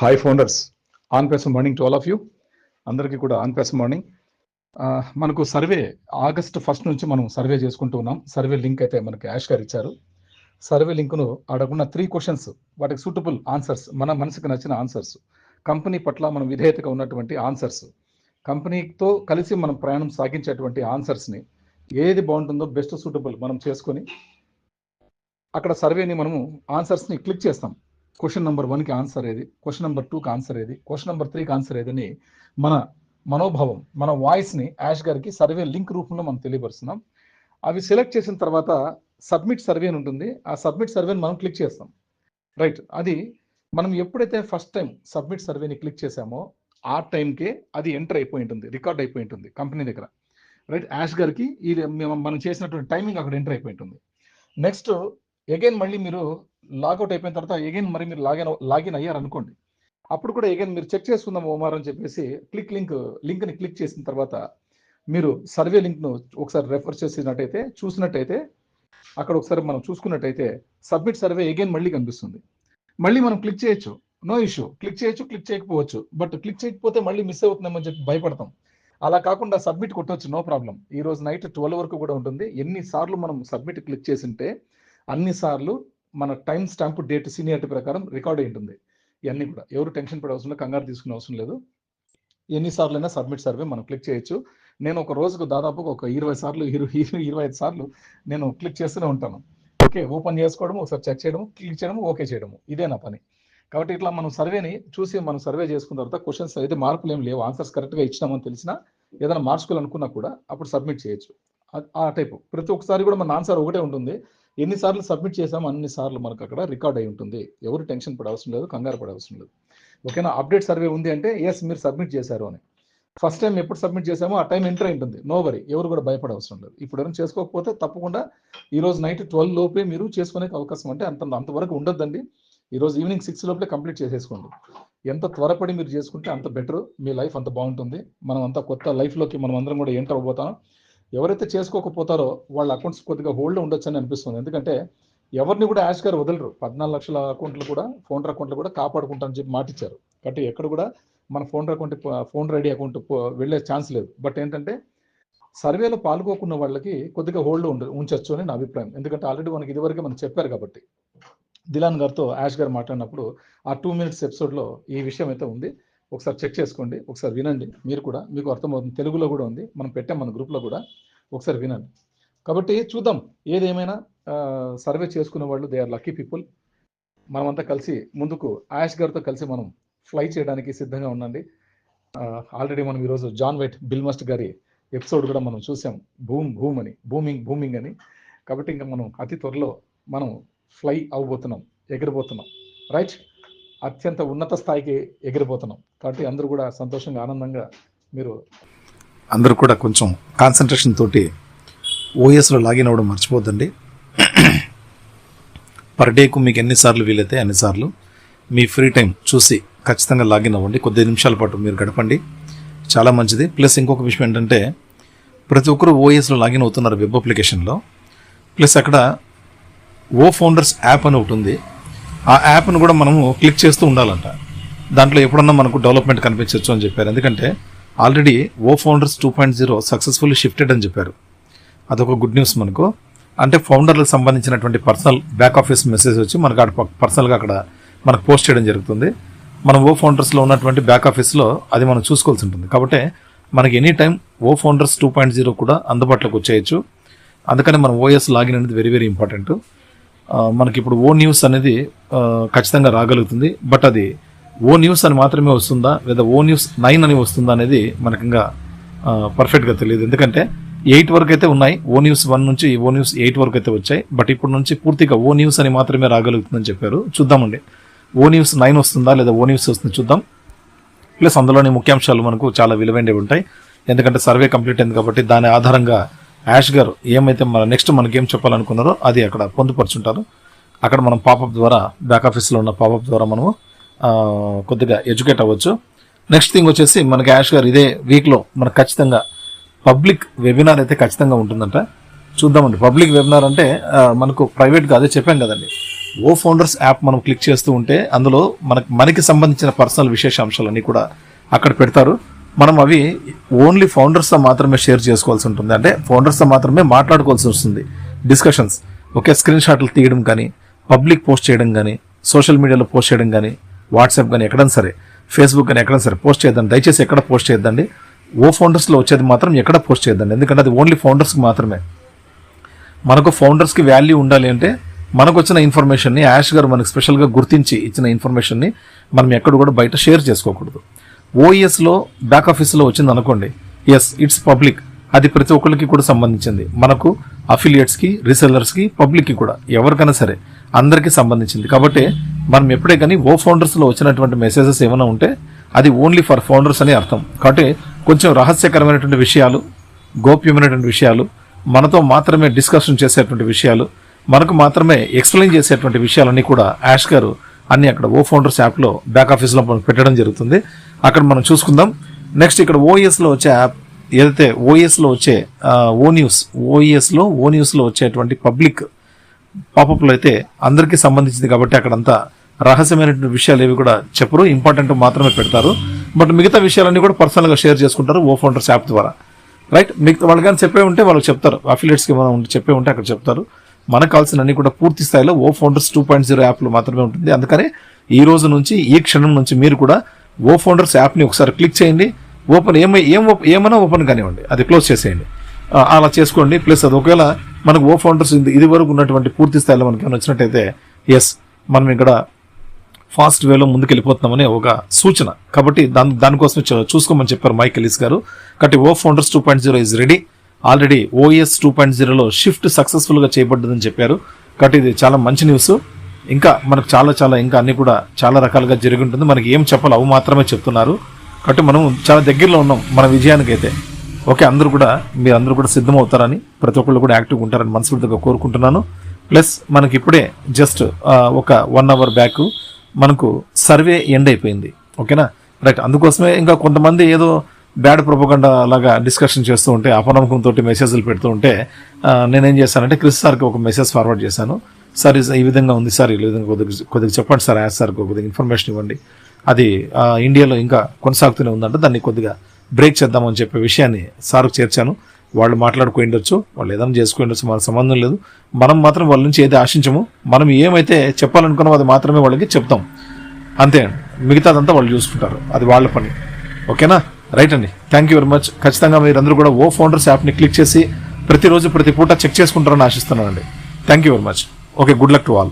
Hi founders on pace morning to all of you అందరికీ కూడా on pace morning మనకు survey August first నుంచి మనం సర్వే చేసుకుంటూ ఉన్నాం. సర్వే లింక్ అయితే మనకి యాష్ గారు ఇచ్చారు. సర్వే లింక్ను అడగకున్న త్రీ క్వశ్చన్స్ వాటికి సూటబుల్ ఆన్సర్స్ మన మనసుకు నచ్చిన ఆన్సర్స్ కంపెనీ పట్ల మనం విధేయతగా ఉన్నటువంటి ఆన్సర్స్ కంపెనీతో కలిసి మనం ప్రయాణం సాగించేటువంటి ఆన్సర్స్ని ఏది బాగుంటుందో బెస్ట్ సూటబుల్ మనం చేసుకొని అక్కడ సర్వేని మనము ఆన్సర్స్ని క్లిక్ చేస్తాం. క్వశ్చన్ నెంబర్ వన్కి ఆన్సర్ ఏది? క్వశ్చన్ నెంబర్ టూకి ఆన్సర్ ఏది? క్వశ్చన్ నెంబర్ త్రీకి ఆన్సర్ ఏదని మన మనోభావం మన వాయిస్ని యాష్ గారికి సర్వే లింక్ రూపంలో మనం తెలియపరుస్తున్నాం. అవి సెలెక్ట్ చేసిన తర్వాత సబ్మిట్ సర్వే అని ఉంటుంది. ఆ సబ్మిట్ సర్వేని మనం క్లిక్ చేస్తాం. రైట్ అది మనం ఎప్పుడైతే ఫస్ట్ టైం సబ్మిట్ సర్వేని క్లిక్ చేసామో ఆ టైంకే అది ఎంటర్ అయిపోయి ఉంటుంది రికార్డ్ అయిపోయి ఉంటుంది కంపెనీ దగ్గర. రైట్ యాష్ గారికి ఇది మనం చేసినటువంటి టైమింగ్ అక్కడ ఎంటర్ అయిపోయి ఉంటుంది. నెక్స్ట్ అగైన్ మళ్ళీ మీరు లాగౌట్ అయిపోయిన తర్వాత ఎగైన్ మరి మీరు లాగిన్ లాగిన్ అయ్యారు అనుకోండి అప్పుడు కూడా ఎగైన్ మీరు చెక్ చేసుకుందాం ఓమార్ అని చెప్పేసి క్లిక్ లింక్ లింక్ని క్లిక్ చేసిన తర్వాత మీరు సర్వే లింక్ను ఒకసారి రెఫర్ చేసినట్టయితే చూసినట్టయితే అక్కడ ఒకసారి మనం చూసుకున్నట్టయితే సబ్మిట్ సర్వే ఎగైన్ మళ్ళీ కనిపిస్తుంది. మళ్ళీ మనం క్లిక్ చేయొచ్చు. నో ఇష్యూ క్లిక్ చేయొచ్చు క్లిక్ చేయకపోవచ్చు. బట్ క్లిక్ చేయకపోతే మళ్ళీ మిస్ అవుతుందేమని చెప్పి భయపడతాం. అలా కాకుండా సబ్మిట్ కొట్టవచ్చు నో ప్రాబ్లం ఈ రోజు నైట్ ట్వెల్వ్ వరకు కూడా ఉంటుంది. ఎన్నిసార్లు మనం సబ్మిట్ క్లిక్ చేసింటే అన్ని సార్లు మన టైం స్టాంప్ డేట్ సీనియారిటీ ప్రకారం రికార్డ్ అయి ఉంటుంది ఇవన్నీ కూడా. ఎవరు టెన్షన్ పడే అవసరం లేదు కంగారు తీసుకునే అవసరం లేదు. ఎన్నిసార్లు అయినా సబ్మిట్ సర్వే మనం క్లిక్ చేయొచ్చు. నేను ఒక రోజుకు దాదాపుగా ఒక ఇరవై సార్లు ఇరవై ఇరవై ఐదు సార్లు నేను క్లిక్ చేస్తూనే ఉంటాను. ఓకే ఓపెన్ చేసుకోవడం ఒకసారి చెక్ చేయడం క్లిక్ చేయడం ఓకే చేయడము. ఇదే నా పని. కాబట్టి ఇట్లా మనం సర్వేని చూసి మనం సర్వే చేసుకున్న తర్వాత క్వశ్చన్స్ అయితే మార్పులు ఏం లేవు. ఆన్సర్స్ కరెక్ట్గా ఇచ్చినామని తెలిసినా ఏదైనా మార్చుకోవాలనుకున్నా కూడా అప్పుడు సబ్మిట్ చేయొచ్చు. ఆ- ఆ టైపు. ప్రతి ఒక్కసారి కూడా మన ఆన్సర్ ఒకటే ఉంటుంది. ఎన్నిసార్లు సబ్మిట్ చేసామో అన్ని సార్లు మనకు అక్కడ రికార్డ్ అయి ఉంటుంది. ఎవరు టెన్షన్ పడవసరం అవసరం లేదు కంగారు పడే అవసరం లేదు. ఓకేనా? అప్డేట్ సర్వే ఉంది అంటే ఎస్ మీరు సబ్మిట్ చేశారు అని. ఫస్ట్ టైం ఎప్పుడు సబ్మిట్ చేసామో ఆ టైం ఎంటర్ ఉంటుంది. నో వరీ ఎవరు కూడా భయపడవసరం లేదు. ఇప్పుడు ఎవరైనా చేసుకోకపోతే తప్పకుండా ఈరోజు నైట్ ట్వెల్వ్ లోపే మీరు చేసుకునే అవకాశం అంటే అంత అంతవరకు ఉండొద్దండి. ఈరోజు ఈవినింగ్ సిక్స్ లోపలే కంప్లీట్ చేసేసుకోండి. ఎంత త్వరపడి మీరు చేసుకుంటే అంత బెటర్. మీ లైఫ్ అంత బాగుంటుంది. మనం అంతా కొత్త లైఫ్లోకి మనం అందరం కూడా ఎంటర్ అవ్వబోతాం. ఎవరైతే చేసుకోకపోతారో వాళ్ళ అకౌంట్స్ కొద్దిగా హోల్డ్ ఉండొచ్చు అని అనిపిస్తుంది. ఎందుకంటే ఎవరిని కూడా యాష్ గారు వదలరు. పద్నాలుగు లక్షల అకౌంట్లు కూడా ఫోన్ అకౌంట్లు కూడా కాపాడుకుంటారని చెప్పి మాటిచ్చారు. కాబట్టి ఎక్కడ కూడా మన phone account phone ready account వెళ్ళే ఛాన్స్ లేదు. బట్ ఏంటంటే సర్వేలో పాల్గొకున్న వాళ్ళకి కొద్దిగా హోల్డ్ ఉండ ఉంచవచ్చు అని నా అభిప్రాయం. ఎందుకంటే ఆల్రెడీ మనకి ఇదివరకే మనం చెప్పారు కాబట్టి. దిలాన్ గారితో యాష్ గారు మాట్లాడినప్పుడు ఆ టూ మినిట్స్ ఎపిసోడ్లో ఈ విషయం అయితే ఉంది. ఒకసారి చెక్ చేసుకోండి ఒకసారి వినండి. మీరు కూడా మీకు అర్థమవుతుంది. తెలుగులో కూడా ఉంది. మనం పెట్టాం మన గ్రూప్లో కూడా. ఒకసారి వినండి. కాబట్టి చూద్దాం ఏదేమైనా సర్వే చేసుకునే వాళ్ళు దే ఆర్ లక్కీ పీపుల్ మనమంతా కలిసి ముందుకు ఆయాష్ గారితో కలిసి మనం ఫ్లై చేయడానికి సిద్ధంగా ఉండండి. ఆల్రెడీ మనం ఈరోజు జాన్ వైట్ బిల్మస్ట్ గారి ఎపిసోడ్ కూడా మనం చూసాం. భూమ్ భూమ్ అని భూమింగ్ భూమింగ్ అని. కాబట్టి ఇంకా మనం అతి త్వరలో మనం ఫ్లై అవ్వబోతున్నాం ఎగిరిపోతున్నాం రైట్ అత్యంత ఉన్నత స్థాయికి ఎగిరిపోతున్నాం. కాబట్టి అందరూ కూడా సంతోషంగా ఆనందంగా మీరు అందరూ కూడా కొంచెం కాన్సన్ట్రేషన్ తోటి ఓఎస్లో లాగిన్ అవ్వడం మర్చిపోద్దండి. పర్ డేకు మీకు ఎన్నిసార్లు వీలైతే అన్నిసార్లు మీ ఫ్రీ టైం చూసి ఖచ్చితంగా లాగిన్ అవ్వండి. కొద్ది నిమిషాల పాటు మీరు గడపండి. చాలా మంచిది. ప్లస్ ఇంకొక విషయం ఏంటంటే ప్రతి ఒక్కరూ ఓఎస్లో లాగిన్ అవుతున్నారు వెబ్ అప్లికేషన్లో. ప్లస్ అక్కడ ఓ ఫౌండర్స్ యాప్ అని ఒకటి ఉంది. ఆ యాప్ను కూడా మనము క్లిక్ చేస్తూ ఉండాలంట. దాంట్లో ఎప్పుడన్నా మనకు డెవలప్మెంట్ కనిపించవచ్చు అని చెప్పారు. ఎందుకంటే already O founders two point zero successfully shifted అని చెప్పారు. అదొక గుడ్ న్యూస్ మనకు. అంటే ఫౌండర్లకు సంబంధించినటువంటి పర్సనల్ బ్యాక్ ఆఫీస్ మెసేజ్ వచ్చి మనకు అక్కడ పర్సనల్గా అక్కడ మనకు పోస్ట్ చేయడం జరుగుతుంది. మనం ఓ ఫౌండర్స్లో ఉన్నటువంటి బ్యాక్ ఆఫీస్లో అది మనం చూసుకోవాల్సి ఉంటుంది. కాబట్టి మనకి any time O founders two point zero కూడా అందుబాటులోకి వచ్చేయచ్చు. అందుకని మనం ఓఎస్ లాగిన్ అనేది వెరీ వెరీ ఇంపార్టెంట్ మనకి ఇప్పుడు ఓ న్యూస్ అనేది ఖచ్చితంగా రాగలుగుతుంది. బట్ అది ఓ న్యూస్ అని మాత్రమే వస్తుందా లేదా ఓ న్యూస్ నైన్ అని వస్తుందా అనేది మనకి ఇంకా పర్ఫెక్ట్గా తెలియదు. ఎందుకంటే ఎయిట్ వరకు అయితే ఉన్నాయి ఓ న్యూస్ వన్ నుంచి ఓ న్యూస్ ఎయిట్ వరకు అయితే వచ్చాయి. బట్ ఇప్పుడు నుంచి పూర్తిగా ఓ న్యూస్ అని మాత్రమే రాగలుగుతుందని చెప్పారు. చూద్దామండి. ఓ న్యూస్ నైన్ వస్తుందా లేదా ఓ న్యూస్ వస్తుంది చూద్దాం. ప్లస్ అందులోని ముఖ్యాంశాలు మనకు చాలా విలువైనవి ఉంటాయి. ఎందుకంటే సర్వే కంప్లీట్ అయింది కాబట్టి దాని ఆధారంగా యాష్ గారు ఏమైతే మన నెక్స్ట్ మనకి ఏం చెప్పాలనుకున్నారో అది అక్కడ పొందుపరుచుంటారు. అక్కడ మనం పాపప్ ద్వారా బ్యాక్ ఆఫీస్లో ఉన్న పాపప్ ద్వారా మనము కొద్దిగా ఎడ్యుకేట్ అవ్వచ్చు. నెక్స్ట్ థింగ్ వచ్చేసి మనకి యాష్ గారు ఇదే వీక్లో మనకు ఖచ్చితంగా పబ్లిక్ వెబినార్ అయితే ఖచ్చితంగా ఉంటుందంట. చూద్దామండి. పబ్లిక్ వెబినార్ అంటే మనకు ప్రైవేట్గా అదే చెప్పాం కదండి. ఓ ఫౌండర్స్ యాప్ మనం క్లిక్ చేస్తూ ఉంటే అందులో మనకి మనకి సంబంధించిన పర్సనల్ విశేషాంశాలన్నీ కూడా అక్కడ పెడతారు. మనం అవి ఓన్లీ ఫౌండర్స్తో మాత్రమే షేర్ చేసుకోవాల్సి ఉంటుంది. అంటే ఫౌండర్స్తో మాత్రమే మాట్లాడుకోవాల్సి వస్తుంది. డిస్కషన్స్ ఒకే స్క్రీన్ షాట్లు తీయడం కానీ పబ్లిక్ పోస్ట్ చేయడం కానీ సోషల్ మీడియాలో పోస్ట్ చేయడం కానీ వాట్సాప్ కానీ ఎక్కడైనా సరే ఫేస్బుక్ కానీ ఎక్కడైనా సరే పోస్ట్ చేద్దాం దయచేసి ఎక్కడ పోస్ట్ చేయొద్దండి. ఓ ఫౌండర్స్లో వచ్చేది మాత్రం ఎక్కడ పోస్ట్ చేయొద్దండి. ఎందుకంటే అది ఓన్లీ ఫౌండర్స్కి మాత్రమే. మనకు ఫౌండర్స్కి వాల్యూ ఉండాలి అంటే మనకు వచ్చిన ఇన్ఫర్మేషన్ని యాష్ గారు మనకు స్పెషల్గా గుర్తించి ఇచ్చిన ఇన్ఫర్మేషన్ని మనం ఎక్కడ కూడా బయట షేర్ చేసుకోకూడదు. ఓఎస్లో బ్యాక్ ఆఫీస్లో వచ్చింది అనుకోండి. ఎస్ ఇట్స్ పబ్లిక్ అది ప్రతి ఒక్కరికి కూడా సంబంధించింది. మనకు అఫిలియేట్స్కి రీసెల్లర్స్కి పబ్లిక్కి కూడా. ఎవరికైనా సరే అందరికీ సంబంధించింది. కాబట్టి మనం ఎప్పుడే కానీ ఓ ఫౌండర్స్లో వచ్చినటువంటి మెసేజెస్ ఏమైనా ఉంటే అది ఓన్లీ ఫర్ ఫౌండర్స్ అని అర్థం. కాబట్టి కొంచెం రహస్యకరమైనటువంటి విషయాలు గోప్యమైనటువంటి విషయాలు మనతో మాత్రమే డిస్కషన్ చేసేటువంటి విషయాలు మనకు మాత్రమే ఎక్స్ప్లెయిన్ చేసేటువంటి విషయాలన్నీ కూడా యాష్ గారు అన్ని అక్కడ ఓ ఫౌండర్స్ యాప్లో బ్యాక్ ఆఫీస్లో మనం పెట్టడం జరుగుతుంది. అక్కడ మనం చూసుకుందాం. నెక్స్ట్ ఇక్కడ ఓఎస్లో వచ్చే యాప్ ఏదైతే ఓఎస్లో వచ్చే ఓ న్యూస్ ఓఎస్లో ఓ న్యూస్లో వచ్చేటువంటి పబ్లిక్ పాపప్లో అయితే అందరికీ సంబంధించింది కాబట్టి అక్కడంతా రహస్యమైనటువంటి విషయాలు ఏవి కూడా చెప్పరు. ఇంపార్టెంట్ మాత్రమే పెడతారు. బట్ మిగతా విషయాలన్నీ కూడా పర్సనల్గా షేర్ చేసుకుంటారు ఓ ఫౌండర్స్ యాప్ ద్వారా. రైట్ మిగతా వాళ్ళు కానీ చెప్పే ఉంటే వాళ్ళకి చెప్తారు. అఫిలియేట్స్కి ఏమైనా ఉంటే చెప్పే ఉంటే అక్కడ చెప్తారు. మనకు కావాల్సిన అన్ని కూడా పూర్తి స్థాయిలో O founders two point zero యాప్లో మాత్రమే ఉంటుంది. అందుకని ఈ రోజు నుంచి ఈ క్షణం నుంచి మీరు కూడా ఓ ఫౌండర్స్ యాప్ని ఒకసారి క్లిక్ చేయండి. ఓపెన్ ఏమై ఏం ఏమైనా ఓపెన్ కానివ్వండి. అది క్లోజ్ చేసేయండి. అలా చేసుకోండి. ప్లస్ అది ఒకవేళ మనకు ఓ ఫౌండర్స్ ఇది వరకు ఉన్నటువంటి పూర్తి స్థాయిలో మనకి ఏమైనా వచ్చినట్టయితే ఎస్ మనం ఇక్కడ ఫాస్ట్ వేలో ముందుకు వెళ్ళిపోతున్నామని ఒక సూచన. కాబట్టి దాని దానికోసం చూసుకోమని చెప్పారు మైక్ ఎలిస్ గారు. కాబట్టి O founders two point zero is ready already OS two point జీరోలో షిఫ్ట్ సక్సెస్ఫుల్గా చేయబడ్డదని చెప్పారు. కాబట్టి ఇది చాలా మంచి న్యూస్. ఇంకా మనకు చాలా చాలా ఇంకా అన్ని కూడా చాలా రకాలుగా జరిగి ఉంటుంది మనకి ఏం చెప్పాలో అవి మాత్రమే చెప్తున్నారు. కాబట్టి మనం చాలా దగ్గరలో ఉన్నాం మన విజయానికి అయితే. ఓకే అందరూ కూడా మీరు అందరూ కూడా సిద్ధమవుతారని ప్రతి ఒక్కళ్ళు కూడా యాక్టివ్గా ఉంటారని మనస్ఫూర్తిగా కోరుకుంటున్నాను. ప్లస్ మనకి ఇప్పుడే జస్ట్ ఒక వన్ అవర్ బ్యాక్ మనకు సర్వే ఎండ్ అయిపోయింది. ఓకేనా? రైట్ అందుకోసమే ఇంకా కొంతమంది ఏదో బ్యాడ్ ప్రొపగండా లాగా డిస్కషన్ చేస్తూ ఉంటే అపనమ్మకంతో మెసేజ్లు పెడుతూ ఉంటే నేనేం చేశానంటే క్రిస్ సార్కి ఒక మెసేజ్ ఫార్వర్డ్ చేశాను. సార్ ఈ విధంగా ఉంది సార్ ఈ విధంగా కొద్దిగా కొద్దిగా చెప్పండి సార్ యాజ్ సార్ కొద్దిగా ఇన్ఫర్మేషన్ ఇవ్వండి. అది ఇండియాలో ఇంకా కొనసాగుతూనే ఉందంటే. దాన్ని కొద్దిగా బ్రేక్ చేద్దామని చెప్పే విషయాన్ని సార్కు చేర్చాను. వాళ్ళు మాట్లాడుకోండొచ్చు వాళ్ళు ఏదైనా చేసుకోండొచ్చు మన సంబంధం లేదు. మనం మాత్రం వాళ్ళ నుంచి ఏది ఆశించము మనం ఏమైతే చెప్పాలనుకున్నామో అది మాత్రమే వాళ్ళకి చెప్తాం. అంతే మిగతాదంతా వాళ్ళు చూసుకుంటారు. అది వాళ్ళ పని. ఓకేనా? రైట్ అండి థ్యాంక్ యూ వెరీ మచ్ ఖచ్చితంగా మీరందరూ కూడా ఓ ఫౌండర్స్ యాప్ని క్లిక్ చేసి ప్రతిరోజు ప్రతి పూట చెక్ చేసుకుంటారని ఆశిస్తున్నానండి. Thank you very much okay good luck to all